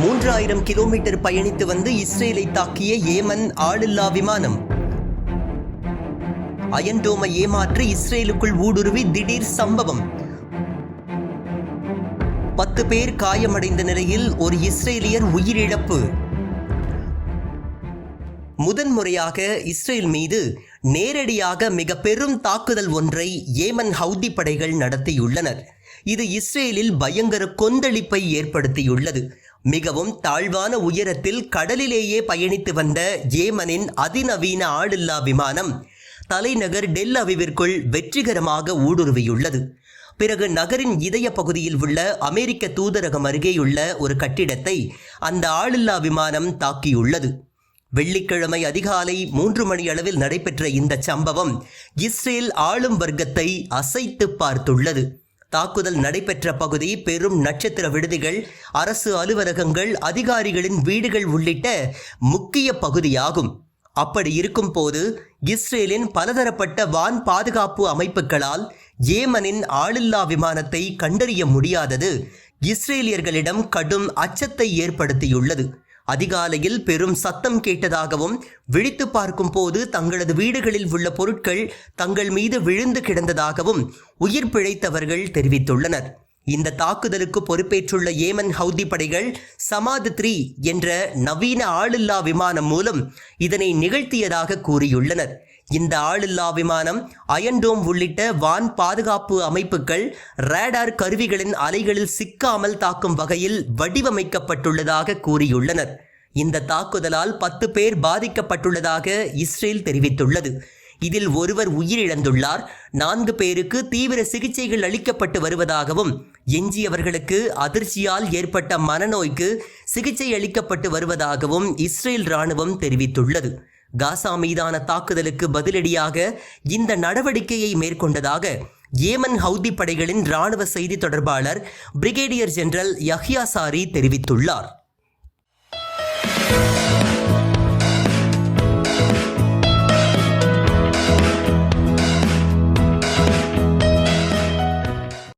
மூன்றாயிரம் கிலோமீட்டர் பயணித்து வந்து இஸ்ரேலை தாக்கிய ஏமன் ஆளில்லா விமானம். அயன்டோமை ஏமாற்றி இஸ்ரேலுக்குள் ஊடுருவி திடீர் சம்பவம். பத்து பேர் காயமடைந்த நிலையில் ஒரு இஸ்ரேலியர் உயிரிழப்பு. முதன்முறையாக இஸ்ரேல் மீது நேரடியாக மிக பெரும் தாக்குதல் ஒன்றை ஏமன் ஹவுதி படைகள் நடத்தியுள்ளனர். இது இஸ்ரேலில் பயங்கர கொந்தளிப்பை ஏற்படுத்தியுள்ளது. மிகவும் தாழ்வான உயரத்தில் கடலிலேயே பயணித்து வந்த ஏமனின் அதிநவீன ஆளில்லா விமானம் தலைநகர் டெல் அவிவிற்குள் வெற்றிகரமாக ஊடுருவியுள்ளது. பிறகு நகரின் இதய பகுதியில் உள்ள அமெரிக்க தூதரகம் அருகேயுள்ள ஒரு கட்டிடத்தை அந்த ஆளில்லா விமானம் தாக்கியுள்ளது. வெள்ளிக்கிழமை அதிகாலை மூன்று மணி அளவில் நடைபெற்ற இந்த சம்பவம் இஸ்ரேல் ஆளும் வர்க்கத்தை அசைத்து பார்த்துள்ளது. தாக்குதல் நடைபெற்ற பகுதி பெரும் நட்சத்திர விடுதிகள் அரசு அலுவலகங்கள் அதிகாரிகளின் வீடுகள் உள்ளிட்ட முக்கிய பகுதியாகும். அப்படி இருக்கும் போது இஸ்ரேலின் பலதரப்பட்ட வான் பாதுகாப்பு அமைப்புகளால் ஏமனின் ஆளில்லா விமானத்தை கண்டறிய முடியாதது இஸ்ரேலியர்களிடம் கடும் அச்சத்தை ஏற்படுத்தியுள்ளது. அதிகாலையில் பெரும் சத்தம் கேட்டதாகவும் விழித்து பார்க்கும் போது தங்களது வீடுகளில் உள்ள பொருட்கள் தங்கள் மீது விழுந்து கிடந்ததாகவும் உயிர் பிழைத்தவர்கள் தெரிவித்துள்ளனர். இந்த தாக்குதலுக்கு பொறுப்பேற்றுள்ள ஏமன் ஹவுதி படைகள் சமாத் த்ரீ என்ற நவீன ஆளில்லா விமானம் மூலம் இதனை நிகழ்த்தியதாக கூறியுள்ளனர். இந்த ஆளில்லா விமானம் அயன்டோம் உள்ளிட்ட வான் பாதுகாப்பு அமைப்புகள் ரேடார் கருவிகளின் அலைகளில் சிக்காமல் தாக்கும் வகையில் வடிவமைக்கப்பட்டுள்ளதாக கூறியுள்ளனர். இந்த தாக்குதலால் பத்து பேர் பாதிக்கப்பட்டுள்ளதாக இஸ்ரேல் தெரிவித்துள்ளது. இதில் ஒருவர் உயிரிழந்துள்ளார். நான்கு பேருக்கு தீவிர சிகிச்சைகள் அளிக்கப்பட்டு வருவதாகவும் எஞ்சியவர்களுக்கு அதிர்ச்சியால் ஏற்பட்ட மனநோய்க்கு சிகிச்சை அளிக்கப்பட்டு வருவதாகவும் இஸ்ரேல் ராணுவம் தெரிவித்துள்ளது. காசா மீதான தாக்குதலுக்கு பதிலடியாக இந்த நடவடிக்கையை மேற்கொண்டதாக ஏமன் ஹவுதி படைகளின் ராணுவ செய்தி தொடர்பாளர் பிரிகேடியர் ஜெனரல் யஹ்யா சாரி தெரிவித்துள்ளார்.